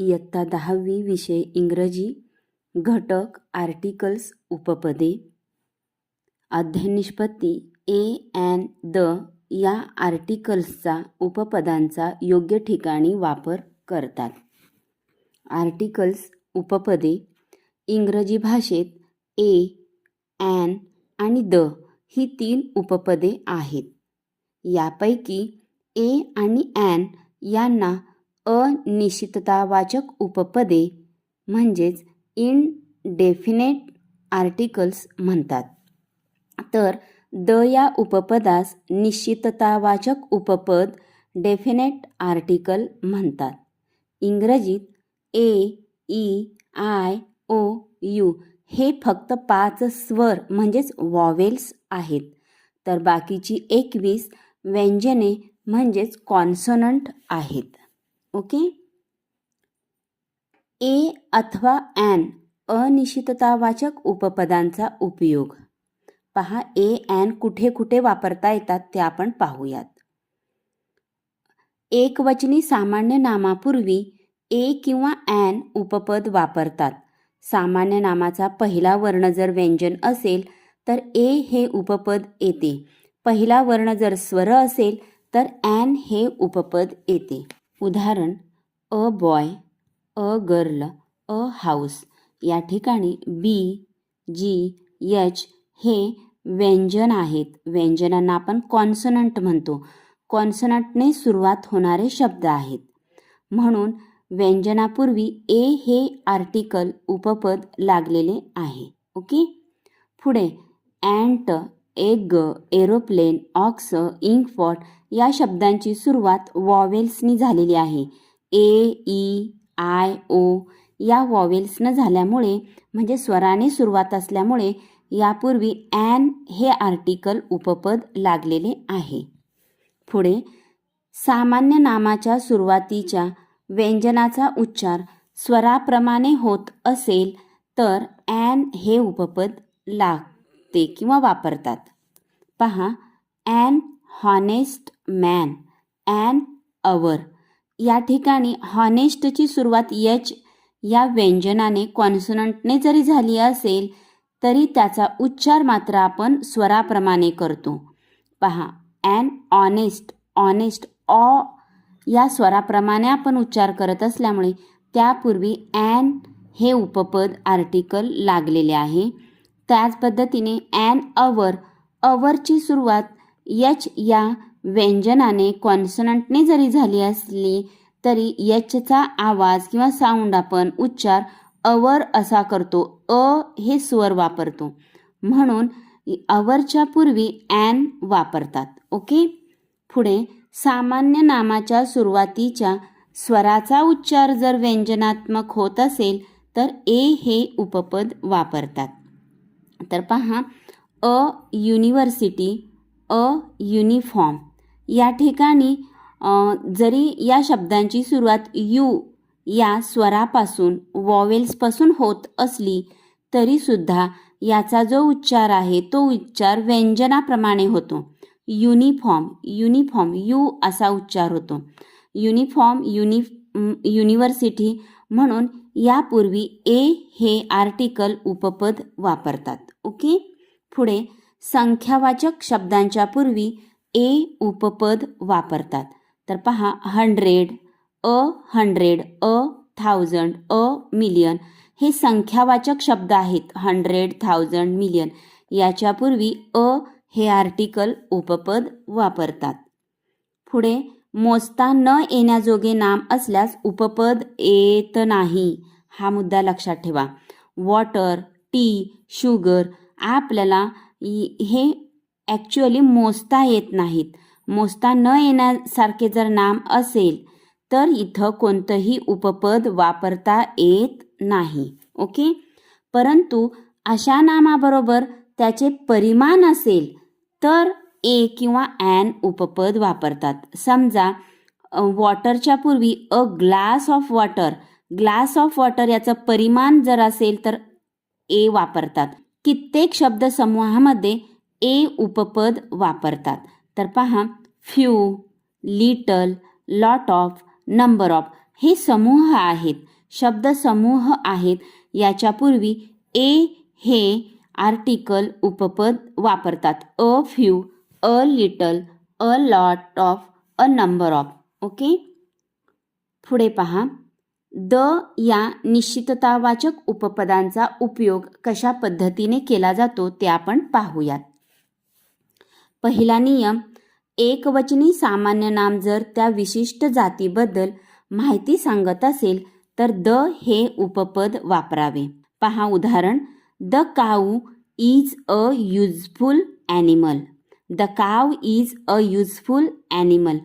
इयत्ता दहावी विषय इंग्रजी घटक आर्टिकल्स उपपदे. अध्ययन निष्पत्ती ए अँड द या आर्टिकल्सचा उपपदांचा योग्य ठिकाणी वापर करतात. आर्टिकल्स उपपदे इंग्रजी भाषेत ए ॲन आणि द ही तीन उपपदे आहेत. यापैकी ए आणि ॲन यांना अनिश्चिततावाचक उपपदे म्हणजेच इनडेफिनेट आर्टिकल्स म्हणतात. तर द या उपपदास निश्चिततावाचक उपपद डेफिनेट आर्टिकल म्हणतात. इंग्रजीत A E I O U हे फक्त पाच स्वर म्हणजेच वॉवेल्स आहेत. तर बाकीची एकवीस व्यंजने म्हणजेच कॉन्सोनंट आहेत. ओके? ए अथवा ॲन अनिश्चिततावाचक उपपदांचा उपयोग. पहा ए ॲन कुठे कुठे वापरता येतात ते आपण पाहूयात. एकवचनी सामान्य नामापूर्वी ए किंवा ॲन उपपद वापरतात. सामान्य नामाचा पहिला वर्ण जर व्यंजन असेल तर ए हे उपपद येते. पहिला वर्ण जर स्वर असेल तर ॲन हे उपपद येते. उदाहरण a boy a girl a house. या ठिकाणी बी जी एच हे व्यंजन आहेत. व्यंजनांना आपण कॉन्सनंट म्हणतो. कॉन्सनंटने सुरुवात होणारे शब्द आहेत. म्हणून व्यंजनापूर्वी ए हे आर्टिकल उपपद लागलेले आहे. ओके? पुढे ant egg aeroplane ox inkpot या शब्दांची सुरुवात वॉवेल्सनी झालेली आहे. ए ई आय ओ या वॉवेल्सनं झाल्यामुळे म्हणजे स्वराने सुरुवात असल्यामुळे यापूर्वी ॲन हे आर्टिकल उपपद लागलेले आहे. पुढे सामान्य नामाच्या सुरुवातीच्या व्यंजनाचा उच्चार स्वराप्रमाणे होत असेल तर ॲन हे उपपद लागते किंवा वापरतात. पहा. An honest man an hour या ठिकाणी हॉनेस्टची सुरुवात यच या व्यंजनाने कॉन्सनंटने जरी झाली असेल तरी त्याचा उच्चार मात्र आपण स्वराप्रमाणे करतो. पहा. ॲन ऑनेस्ट ऑनेस्ट ऑ या स्वराप्रमाणे आपण उच्चार करत असल्यामुळे त्यापूर्वी ॲन हे उपपद आर्टिकल लागलेले आहे. त्याच पद्धतीने ॲन अवर अवरची सुरुवात यच या व्यंजनाने कॉन्सनंटने जरी झाली असली तरी यचचा आवाज किंवा साऊंड आपण उच्चार अवर असा करतो. अ हे स्वर वापरतो. म्हणून अवरच्या पूर्वी ॲन वापरतात. ओके? पुढे सामान्य नामाच्या सुरुवातीच्या स्वराचा उच्चार जर व्यंजनात्मक होत असेल तर ए हे उपपद वापरतात. तर पहा अ युनिव्हर्सिटी अ युनिफॉर्म. या ठिकाणी जरी या शब्दांची सुरुवात यू या स्वरापासून वॉवेल्सपासून होत असली तरीसुद्धा याचा जो उच्चार आहे तो उच्चार व्यंजनाप्रमाणे होतो. युनिफॉर्म युनिफॉर्म यू असा उच्चार होतो. युनिफॉर्म युनि युनिव्हर्सिटी म्हणून यापूर्वी ए हे आर्टिकल उपपद वापरतात. ओके? पुढे संख्यावाचक शब्दांच्या पूर्वी ए उपपद वापरतात. तर पहा hundred a hundred a thousand a million हे संख्यावाचक शब्द आहेत. हंड्रेड थाउजंड मिलियन याच्यापूर्वी अ हे आर्टिकल उपपद वापरतात. पुढे मोजता न येण्याजोगे नाम असल्यास उपपद येत नाही. हा मुद्दा लक्षात ठेवा. वॉटर टी शुगर आपल्याला हे ॲक्च्युअली मोजता येत नाहीत. मोजता न येण्यासारखे जर नाम असेल तर इथं कोणतंही उपपद वापरता येत नाही. ओके? परंतु अशा नामाबरोबर त्याचे परिमाण असेल तर ए किंवा ॲन उपपद वापरतात. समजा वॉटरच्या पूर्वी a glass of water glass of water याचं परिमाण जर असेल तर ए वापरतात. कित्येक शब्दसमूहामध्ये ए उपपद वापरतात. तर पहा few little lot of number of हे समूह आहेत. शब्दसमूह आहेत. याच्यापूर्वी ए हे आर्टिकल उपपद वापरतात. A few a little a lot of a number of. Okay? पुढे पहा. द या निश्चिततावाचक उपपदांचा उपयोग कशा पद्धतीने केला जातो ते आपण पाहूयात. पहिला नियम एकवचनी सामान्य नाम जर त्या विशिष्ट जातीबद्दल माहिती सांगत असेल तर द हे उपपद वापरावे. पहा उदाहरण the cow is a useful animal. The cow is a useful animal.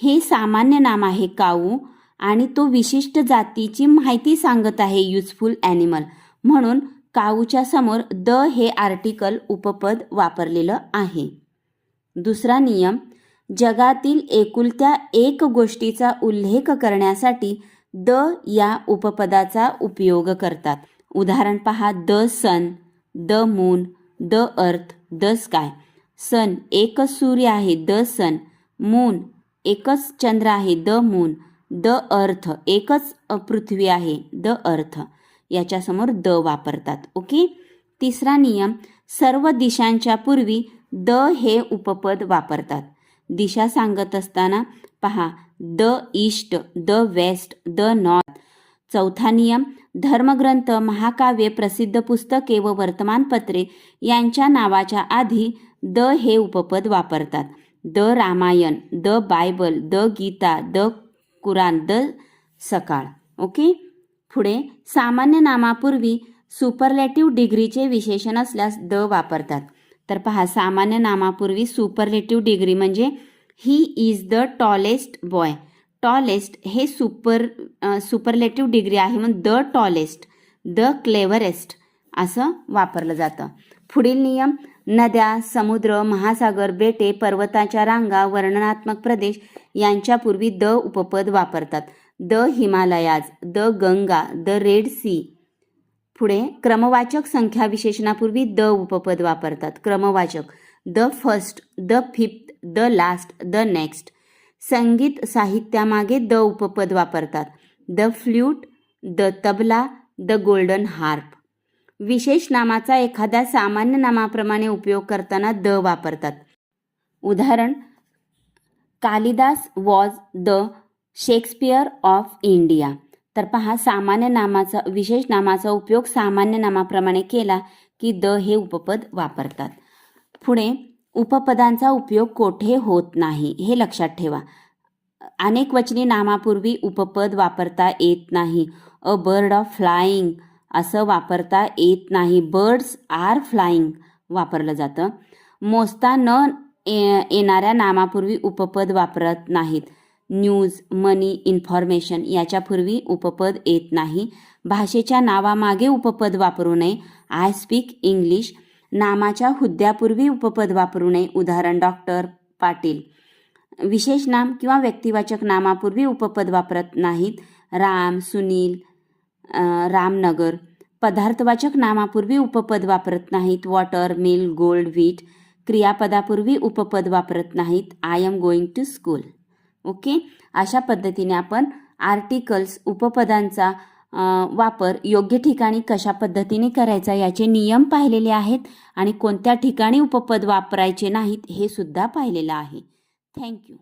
हे सामान्य नाम आहे काऊ आणि तो विशिष्ट जातीची माहिती सांगत आहे युजफुल ॲनिमल म्हणून काऊच्या समोर द हे आर्टिकल उपपद वापरलेलं आहे. दुसरा नियम जगातील एकुलत्या एक गोष्टीचा उल्लेख करण्यासाठी द या उपपदाचा उपयोग करतात. उदाहरण पहा the sun the moon the earth the sky. Sun एकच सूर्य आहे द सन. मून एकच चंद्र आहे द मून. द अर्थ एकच पृथ्वी आहे द अर्थ. याच्यासमोर द वापरतात ओके? तिसरा नियम सर्व दिशांच्या पूर्वी द हे उपपद वापरतात. दिशा सांगत असताना पहा the east the west the north. चौथा नियम धर्मग्रंथ महाकाव्य प्रसिद्ध पुस्तके व वर्तमानपत्रे यांच्या नावाच्या आधी द हे उपपद वापरतात. The Ramayana the Bible the Gita the Quran the Sakal. Okay? पुढे सामान्य नामापूर्वी सुपरलेटिव्ह डिग्रीचे विशेषण असल्यास द वापरतात. तर पहा सामान्य नामापूर्वी सुपरलेटिव्ह डिग्री म्हणजे he is the tallest boy tallest हे सुपर सुपरलेटिव्ह डिग्री आहे म्हणून द टॉलेस्ट द क्लेवरेस्ट असं वापरलं जातं. पुढील नियम नद्या समुद्र महासागर बेटे पर्वताच्या रांगा वर्णनात्मक प्रदेश यांच्यापूर्वी द उपपद वापरतात. The Himalayas the Ganga the red sea. पुढे क्रमवाचक संख्या विशेषणापूर्वी द उपपद वापरतात. क्रमवाचक. The first the fifth the last the next. संगीत साहित्यामागे द उपपद वापरतात. The flute the tabla the golden harp. विशेष नामाचा एखाद्या सामान्य नामाप्रमाणे उपयोग करताना द वापरतात. उदाहरण Kalidas was the Shakespeare of India. तर पहा सामान्य नामाचा विशेष नामाचा उपयोग सामान्य नामाप्रमाणे केला की द हे उपपद वापरतात. पुढे उपपदांचा उपयोग कोठे होत नाही हे लक्षात ठेवा. अनेक वचनी नामापूर्वी उपपद वापरता येत नाही. अ बर्ड ऑफ फ्लाईंग असं वापरता येत नाही. बर्ड्स आर फ्लाईंग वापरलं जातं. मोजता न येणाऱ्या नामापूर्वी उपपद वापरत नाहीत. न्यूज मनी इन्फॉर्मेशन याच्यापूर्वी उपपद येत नाही. भाषेच्या नावामागे उपपद वापरू नये. आय स्पीक इंग्लिश नामाच्या हुद्द्यापूर्वी उपपद वापरू नये. उदाहरण डॉक्टर पाटील. विशेष नाम किंवा व्यक्तिवाचक नामापूर्वी उपपद वापरत नाहीत. राम सुनील रामनगर. पदार्थवाचक नामापूर्वी उपपद वापरत नाहीत. वॉटर मिल गोल्ड व्हीट क्रियापदापूर्वी उपपद वापरत नाहीत. I am going to school okay अशा पद्धतीने आपण आर्टिकल्स उपपदांचा वापर योग्य ठिकाणी कशा पद्धतीने करायचा याचे नियम पाहिलेले आहेत आणि कोणत्या ठिकाणी उपपद वापरायचे नाहीत हे सुद्धा पाहिलेलं आहे. थँक्यू